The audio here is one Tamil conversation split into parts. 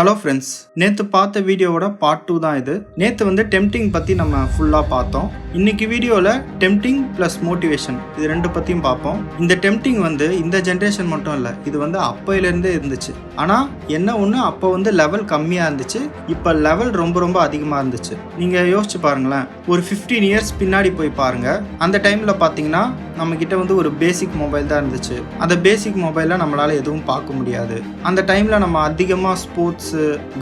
ஹலோ ஃப்ரெண்ட்ஸ் நேற்று பார்த்த வீடியோவோட பார்ட் டூ தான் இது. நேற்று வந்து டெம்டிங் பற்றி நம்ம ஃபுல்லாக பார்த்தோம். இன்னைக்கு வீடியோவில் டெம்டிங் ப்ளஸ் மோட்டிவேஷன் இது ரெண்டு பற்றியும் பார்ப்போம். இந்த டெம்டிங் வந்து இந்த ஜென்ரேஷன் மட்டும் இல்லை இது வந்து அப்பையிலேருந்தே இருந்துச்சு. ஆனால் என்ன ஒன்று அப்போ வந்து லெவல் கம்மியாக இருந்துச்சு இப்போ லெவல் ரொம்ப ரொம்ப அதிகமாக இருந்துச்சு. நீங்கள் யோசிச்சு பாருங்களேன் ஒரு ஃபிஃப்டீன் இயர்ஸ் பின்னாடி போய் பாருங்கள் அந்த டைமில் பார்த்தீங்கன்னா நம்மக்கிட்ட வந்து ஒரு பேசிக் மொபைல் தான் இருந்துச்சு. அந்த பேசிக் மொபைலில் நம்மளால் எதுவும் பார்க்க முடியாது. அந்த டைமில் நம்ம அதிகமாக ஸ்போர்ட்ஸ்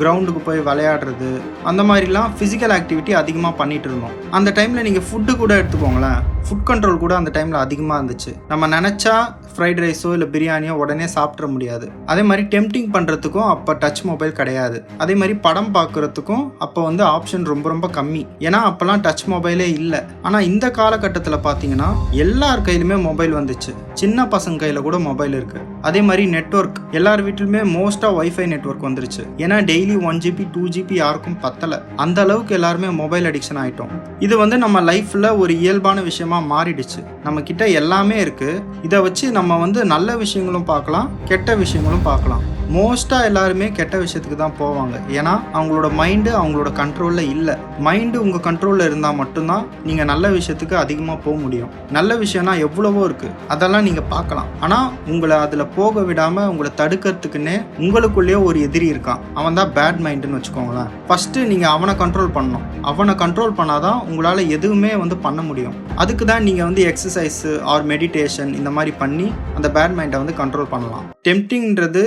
கிரவுண்டுக்கு போய் விளையாடுறது அந்த மாதிரிலாம் ஃபிசிக்கல் ஆக்டிவிட்டி அதிகமாக பண்ணிகிட்டு இருந்தோம். அந்த டைமில் நீங்கள் ஃபுட்டு கூட எடுத்துக்கோங்களேன். ஃபுட் கண்ட்ரோல் கூட அந்த டைமில் அதிகமாக இருந்துச்சு. நம்ம நினச்சா ஃப்ரைட் ரைஸோ இல்லை பிரியாணியோ உடனே சாப்பிட்ற முடியாது. அதே மாதிரி டெம்டிங் பண்ணுறதுக்கும் அப்போ டச் மொபைல் கிடையாது. அதே மாதிரி படம் பார்க்குறதுக்கும் அப்போ வந்து ஆப்ஷன் ரொம்ப ரொம்ப கம்மி. ஏன்னா அப்போல்லாம் டச் மொபைலே இல்லை. ஆனால் இந்த காலகட்டத்தில் பார்த்தீங்கன்னா எல்லார் கையிலுமே மொபைல் வந்துச்சு. சின்ன பசங்க கையில் கூட மொபைல் இருக்குது அதே மாதிரி நெட்வொர்க் எல்லார் வீட்டிலுமே மோஸ்ட்டாக ஒய்ஃபை நெட்ஒர்க் வந்துருச்சு. ஏன்னா daily one GB two GB யாருக்கும் பத்தலை. அந்த அளவுக்கு எல்லாருமே மொபைல் அடிக்ஷன் ஆகிட்டோம் இது வந்து நம்ம லைஃப்பில் ஒரு இயல்பான விஷயமா மாறிடுச்சு. நம்ம கிட்ட எல்லாமே இருக்கு. இதை வச்சு நம்ம வந்து நல்ல விஷயங்களும் பார்க்கலாம் கெட்ட விஷயங்களும் பார்க்கலாம். மோஸ்ட்டாக எல்லாருமே கெட்ட விஷயத்துக்கு தான் போவாங்க. ஏன்னா அவங்களோட மைண்டு அவங்களோட கண்ட்ரோலில் இல்லை. மைண்டு உங்கள் கண்ட்ரோலில் இருந்தால் மட்டும்தான் நீங்கள் நல்ல விஷயத்துக்கு அதிகமாக போக முடியும். நல்ல விஷயம்னா எவ்வளவோ இருக்குது அதெல்லாம் நீங்கள் பார்க்கலாம். ஆனால் உங்களை அதில் போக விடாமல் உங்களை தடுக்கிறதுக்குன்னே உங்களுக்குள்ளேயே ஒரு எதிரி இருக்கான். அவன் தான் பேட் மைண்டுன்னு வச்சுக்கோங்களேன். ஃபஸ்ட்டு நீங்கள் அவனை கண்ட்ரோல் பண்ணணும். அவனை கண்ட்ரோல் பண்ணாதான் உங்களால் எதுவுமே வந்து பண்ண முடியும். அதுக்கு தான் நீங்கள் வந்து எக்ஸசைஸு ஆர் மெடிடேஷன் இந்த மாதிரி பண்ணி அந்த பேட் மைண்டை வந்து கண்ட்ரோல் பண்ணலாம். டெம்டிங்ன்றது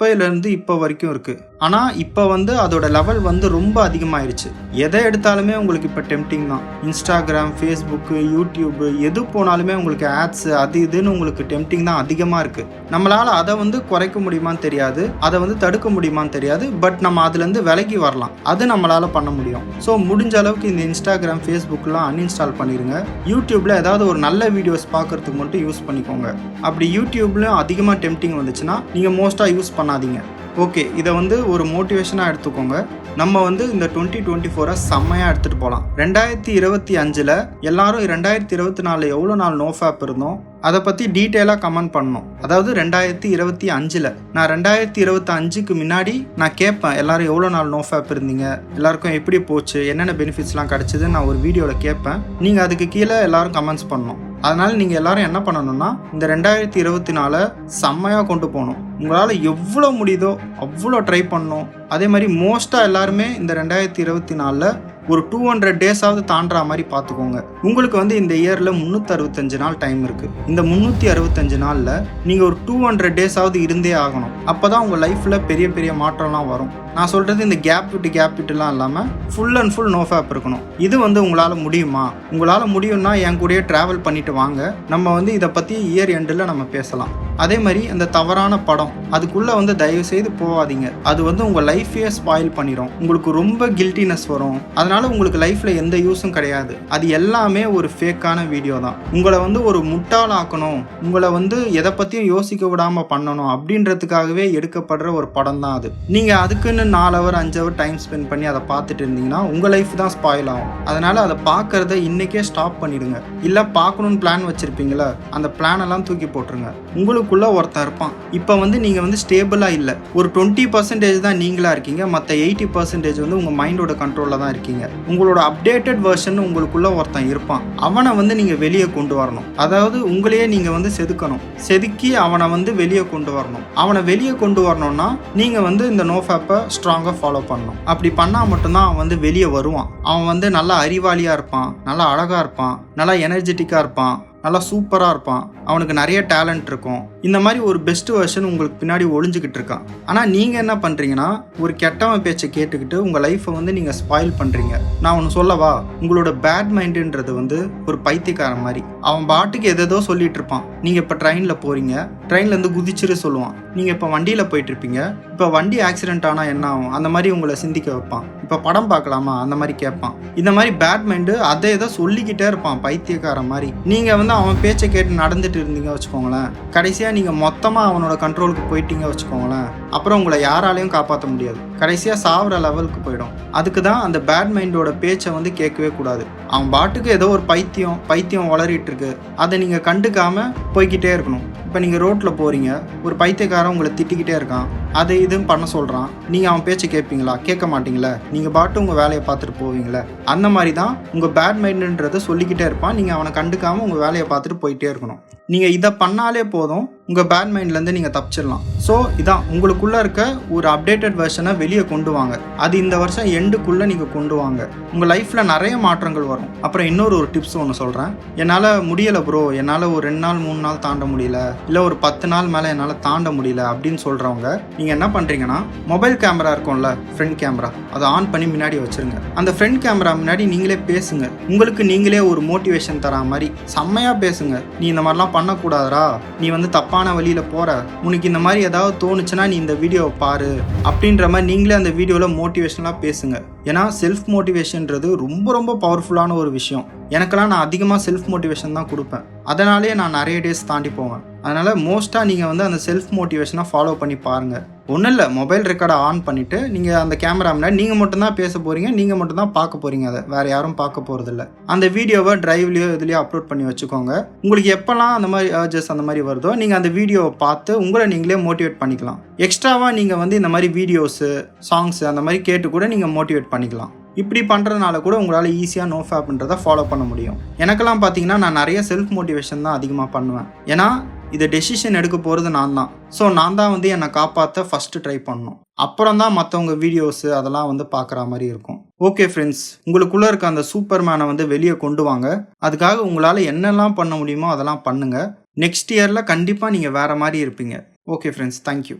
அப்பையிலேருந்து இப்போ வரைக்கும் இருக்குது ஆனால் இப்போ வந்து அதோட லெவல் வந்து ரொம்ப அதிகமாயிருச்சு. எதை எடுத்தாலுமே உங்களுக்கு இப்போ டெம்டிங் தான். இன்ஸ்டாகிராம் ஃபேஸ்புக்கு யூடியூப்பு எது போனாலுமே உங்களுக்கு ஆட்ஸ் அது இதுன்னு உங்களுக்கு டெம்டிங் தான் அதிகமாக இருக்குது நம்மளால் அதை வந்து குறைக்க முடியுமான்னு தெரியாது. அதை வந்து தடுக்க முடியுமான்னு தெரியாது. பட் நம்ம அதுலேருந்து விலகி வரலாம். அது நம்மளால் பண்ண முடியும். ஸோ முடிஞ்ச அளவுக்கு இந்த இன்ஸ்டாகிராம் ஃபேஸ்புக்கெலாம் அன்இன்ஸ்டால் பண்ணிடுங்க யூடியூப்பில் ஏதாவது ஒரு நல்ல வீடியோஸ் பார்க்குறதுக்கு மட்டும் யூஸ் பண்ணிக்கோங்க. அப்படி யூடியூப்லேயும் அதிகமாக டெம்டிங் வந்துச்சுன்னா நீங்கள் மோஸ்ட்டாக யூஸ் பண்ணாதீங்க. ஓகே இதை வந்து ஒரு மோட்டிவேஷனாக எடுத்துக்கோங்க. நம்ம வந்து இந்த டுவெண்ட்டி டுவெண்ட்டி ஃபோரை செம்மையாக எடுத்துகிட்டு போகலாம் ரெண்டாயிரத்தி இருபத்தி அஞ்சில் எல்லாரும் ரெண்டாயிரத்தி இருபத்தி நாலில் எவ்வளோ நாள் நோஃபேப் இருந்தோம்? அதை பற்றி டீட்டெயிலாக கமெண்ட் பண்ணணும். அதாவது ரெண்டாயிரத்தி இருபத்தி அஞ்சில். நான் ரெண்டாயிரத்தி இருபத்தி அஞ்சுக்கு முன்னாடி நான் கேட்பேன் எல்லாரும் எவ்வளோ நாள் நோஃபேப் இருந்தீங்க? எல்லாருக்கும் எப்படி போச்சு? என்னென்ன பெனிஃபிட்ஸ்லாம் கிடச்சிதுன்னு நான் ஒரு வீடியோவில் கேட்பேன். நீங்கள் அதுக்கு கீழே எல்லாரும் கமெண்ட்ஸ் பண்ணணும். அதனால் நீங்கள் எல்லாரும் என்ன பண்ணணும்னா இந்த ரெண்டாயிரத்தி இருபத்தி நாலை செம்மையாக கொண்டு போகணும். உங்களால் எவ்வளோ முடியுதோ அவ்வளோ ட்ரை பண்ணணும் அதே மாதிரி மோஸ்ட்டாக எல்லாருமே இந்த ரெண்டாயிரத்தி இருபத்தி நாலில் ஒரு டூ ஹண்ட்ரட் டேஸாவது தாண்டுற மாதிரி பார்த்துக்கோங்க. உங்களுக்கு வந்து இந்த இயரில் முந்நூற்றி அறுபத்தஞ்சு நாள் டைம் இருக்குது இந்த முந்நூற்றி அறுபத்தஞ்சு நாளில் நீங்கள் ஒரு டூ ஹண்ட்ரட் டேஸாவது இருந்தே ஆகணும். அப்போ தான் உங்கள் லைஃப்பில் பெரிய பெரிய மாற்றம்லாம் வரும். நான் சொல்கிறது இந்த கேப் விட்டு கேப் விட்டுலாம் இல்லாமல் full and full no gap இருக்கணும். இது வந்து உங்களால் முடியுமா? உங்களால் முடியும்னா என் கூடயே ட்ராவல் பண்ணிட்டு வாங்க. நம்ம வந்து இதை பற்றி இயர் எண்டில் நம்ம பேசலாம். அதே மாதிரி அந்த தவறான படம் அதுக்குள்ளே வந்து தயவு செய்து போகாதீங்க. அது வந்து உங்கள் லைஃபையே ஸ்பாயில் பண்ணிடும் உங்களுக்கு ரொம்ப கில்ட்டினஸ் வரும். அதனால உங்களுக்கு லைஃப்பில் எந்த யூஸும் கிடையாது. அது எல்லாமே ஒரு ஃபேக்கான வீடியோ தான். உங்களை வந்து ஒரு முட்டாளாக்கணும். உங்களை வந்து எதை பற்றியும் யோசிக்க விடாமல் பண்ணணும் அப்படின்றதுக்காகவே எடுக்கப்படுற ஒரு படம் தான் அது. நீங்கள் அதுக்குன்னு நாலு ஹவர் அஞ்சு ஹவர் டைம் ஸ்பெண்ட் பண்ணி அதை பார்த்துட்டு இருந்தீங்கன்னா உங்கள் லைஃப் தான் ஸ்பாயில் ஆகும். அதனால் அதை பார்க்கறத இன்றைக்கே ஸ்டாப் பண்ணிடுங்க. இல்லை பார்க்கணுன்னு பிளான் வச்சுருப்பீங்களா அந்த பிளான் எல்லாம் தூக்கி போட்டுருங்க. உங்களுக்கு குள்ளே ஒருத்தன் இருப்பான். இப்போ வந்து நீங்கள் வந்து ஸ்டேபிளாக இல்லை. ஒரு டுவெண்ட்டி பர்சன்டேஜ் தான் நீங்களாக இருக்கீங்க. மற்ற எயிட்டி பர்சன்டேஜ் வந்து உங்கள் மைண்டோட கண்ட்ரோலில் தான் இருக்கீங்க. உங்களோட அப்டேட்டட் வெர்ஷன் உங்களுக்குள்ளே ஒருத்தன் இருப்பான். அவனை வந்து நீங்கள் வெளியே கொண்டு வரணும். அதாவது உங்களையே நீங்கள் வந்து செதுக்கணும். செதுக்கி அவனை வந்து வெளியே கொண்டு வரணும். அவனை வெளியே கொண்டு வரணும்னா நீங்கள் வந்து இந்த நோஃபேப்பை ஸ்ட்ராங்காக ஃபாலோ பண்ணணும். அப்படி பண்ணால் மட்டும்தான் அவன் வந்து வெளியே வருவான். அவன் வந்து நல்லா அறிவாளியாக இருப்பான். நல்லா அழகாக இருப்பான். நல்லா எனர்ஜெட்டிக்காக இருப்பான். நல்லா சூப்பராக இருப்பான். அவனுக்கு நிறைய டேலண்ட் இருக்கும். இந்த மாதிரி ஒரு பெஸ்ட் வெர்ஷன் உங்களுக்கு பின்னாடி ஒளிஞ்சுக்கிட்டு இருக்கான். ஆனால் நீங்கள் என்ன பண்ணுறீங்கன்னா ஒரு கெட்டவன் பேச்சை கேட்டுக்கிட்டு உங்கள் லைஃப்பை வந்து நீங்கள் ஸ்பாயில் பண்ணுறீங்க நான் ஒன்று சொல்லவா? உங்களோட பேட் மைண்டுன்றது வந்து ஒரு பைத்தியக்காரன் மாதிரி. அவன் பாட்டுக்கு எதேதோ சொல்லிட்டு இருப்பான். நீங்கள் இப்போ ட்ரெயினில் போகிறீங்க ட்ரெயின்லேருந்து குதிச்சிரு சொல்லுவான். நீங்கள் இப்போ வண்டியில் போயிட்டு இருப்பீங்க. இப்போ வண்டி ஆக்சிடென்ட் ஆனால் என்ன ஆகும்? அந்த மாதிரி உங்களை சிந்திக்க வைப்பான். இப்போ படம் பார்க்கலாமா? அந்த மாதிரி கேட்பான். இந்த மாதிரி பேட் மைண்டு அதை ஏதோ சொல்லிக்கிட்டே இருப்பான் பைத்தியக்காரன் மாதிரி. நீங்கள் வந்து அவன் பேச்சை கேட்டு நடந்துட்டு இருந்தீங்க வச்சுக்கோங்களேன். கடைசியாக நீங்கள் மொத்தமாக அவனோட கண்ட்ரோலுக்கு போயிட்டீங்க வச்சுக்கோங்களேன். அப்புறம் உங்களை யாராலையும் காப்பாற்ற முடியாது. கடைசியாக சாவர லெவலுக்கு போயிடும். அதுக்கு தான் அந்த பேட் மைண்டோட பேச்சை வந்து கேட்கவே கூடாது. அவன் பாட்டுக்கு ஏதோ ஒரு பைத்தியம் பைத்தியம் வளரிட்டு இருக்கு. அதை நீங்கள் கண்டுக்காமல் போய்கிட்டே இருக்கணும். இப்போ நீங்கள் ரோட்டில் போகிறீங்க ஒரு பைத்தியக்காரன் உங்களை திட்டிக்கிட்டே இருக்கான். அதை இதுன்னு பண்ண சொல்கிறான் நீங்கள் அவன் பேச்சை கேட்பீங்களா? கேட்க மாட்டீங்களா. நீங்கள் பாட்டு உங்கள் வேலையை பார்த்துட்டு போவீங்களே. அந்த மாதிரி தான் உங்கள் பேட் மைண்டுன்றதை சொல்லிக்கிட்டே இருப்பான். நீங்கள் அவனை கண்டுக்காமல் உங்கள் வேலையை பார்த்துட்டு போயிட்டே இருக்கணும். நீங்கள் இதை பண்ணாலே போதும். உங்கள் பேட் மைண்ட்லேருந்து நீங்கள் தப்பிச்சிடலாம். ஸோ இதான். உங்களுக்குள்ளே இருக்க ஒரு அப்டேட்டட் வெர்ஷனை வெளியே கொண்டு வாங்க. அது இந்த வருஷம் எண்டுக்குள்ளே நீங்கள் கொண்டு வாங்க. உங்கள் லைஃப்பில் நிறைய மாற்றங்கள் வரும். அப்புறம் இன்னொரு ஒரு டிப்ஸ் ஒன்று சொல்கிறேன் என்னால் முடியலை ப்ரோ என்னால் ஒரு ரெண்டு நாள் மூணு நாள் தாண்ட முடியல. இல்லை ஒரு பத்து நாள் மேலே என்னால் தாண்ட முடியல அப்படின்னு சொல்கிறவங்க நீங்கள் என்ன பண்ணுறீங்கன்னா மொபைல் கேமரா இருக்கும்ல ஃப்ரண்ட் கேமரா அதை ஆன் பண்ணி முன்னாடி வச்சுருங்க. அந்த ஃப்ரண்ட் கேமரா முன்னாடி நீங்களே பேசுங்க. உங்களுக்கு நீங்களே ஒரு மோட்டிவேஷன் தரா மாதிரி செம்மையாக பேசுங்க. நீ இந்த மாதிரிலாம் பண்ணக்கூடாதுடா. நீ வந்து தப்பான வழியில் போகிற உனக்கு இந்த மாதிரி ஏதாவது தோணுச்சுன்னா நீ இந்த வீடியோவை பாரு. அப்படின்ற மாதிரி நீங்களே அந்த வீடியோவில் மோட்டிவேஷனலாக பேசுங்க. ஏன்னா செல்ஃப் மோட்டிவேஷன்ன்றது ரொம்ப ரொம்ப பவர்ஃபுல்லான ஒரு விஷயம். எனக்கெல்லாம் நான் அதிகமாக செல்ஃப் மோட்டிவேஷன் தான் கொடுப்பேன். அதனாலே நான் நிறைய டேஸ் தாண்டி போவேன். அதனால் மோஸ்ட்டாக நீங்கள் வந்து அந்த செல்ஃப் மோட்டிவேஷனை ஃபாலோ பண்ணி பாருங்கள் ஒன்றும் இல்லை மொபைல் ரெக்கார்டை ஆன் பண்ணிவிட்டு நீங்கள் அந்த கேமரா முன்னாடி நீங்கள் மட்டும்தான் பேச போகிறீங்க நீங்கள் மட்டும்தான் பார்க்க போகிறீங்க அதை. வேறு யாரும் பார்க்க போகிறதில்ல அந்த வீடியோவை ட்ரைவ்லேயோ இதுலேயோ அப்லோட் பண்ணி வச்சுக்கோங்க. உங்களுக்கு எப்போல்லாம் அந்த மாதிரி ஏர்ஜஸ் அந்த மாதிரி வருதோ நீங்கள் அந்த வீடியோவை பார்த்து உங்களை நீங்களே மோட்டிவேட் பண்ணிக்கலாம். எக்ஸ்ட்ராவாக நீங்கள் வந்து இந்த மாதிரி வீடியோஸு சாங்ஸு அந்த மாதிரி கேட்டு கூட நீங்கள் மோட்டிவேட் பண்ணிக்கலாம். இப்படி பண்ணுறதுனால கூட உங்களால் ஈஸியாக நோ ஃபேப்ன்றதை ஃபாலோ பண்ண முடியும். எனக்கெல்லாம் பார்த்தீங்கன்னா நான் நிறைய செல்ஃப் மோட்டிவேஷன் தான் அதிகமாக பண்ணுவேன். ஏன்னா இதை டெசிஷன் எடுக்க போகிறது நான் தான் ஸோ நான் தான் வந்து என்னை காப்பாற்ற ஃபஸ்ட்டு ட்ரை பண்ணணும். அப்புறம் தான் மற்றவங்க வீடியோஸு அதெல்லாம் வந்து பார்க்குற மாதிரி இருக்கும். ஓகே ஃப்ரெண்ட்ஸ் உங்களுக்குள்ளே இருக்க அந்த சூப்பர் மேனை வந்து வெளியே கொண்டு வாங்க. அதுக்காக உங்களால் என்னெல்லாம் பண்ண முடியுமோ அதெல்லாம் பண்ணுங்கள் நெக்ஸ்ட் இயரில் கண்டிப்பாக நீங்கள் வேறு மாதிரி இருப்பீங்க. Okay friends thank you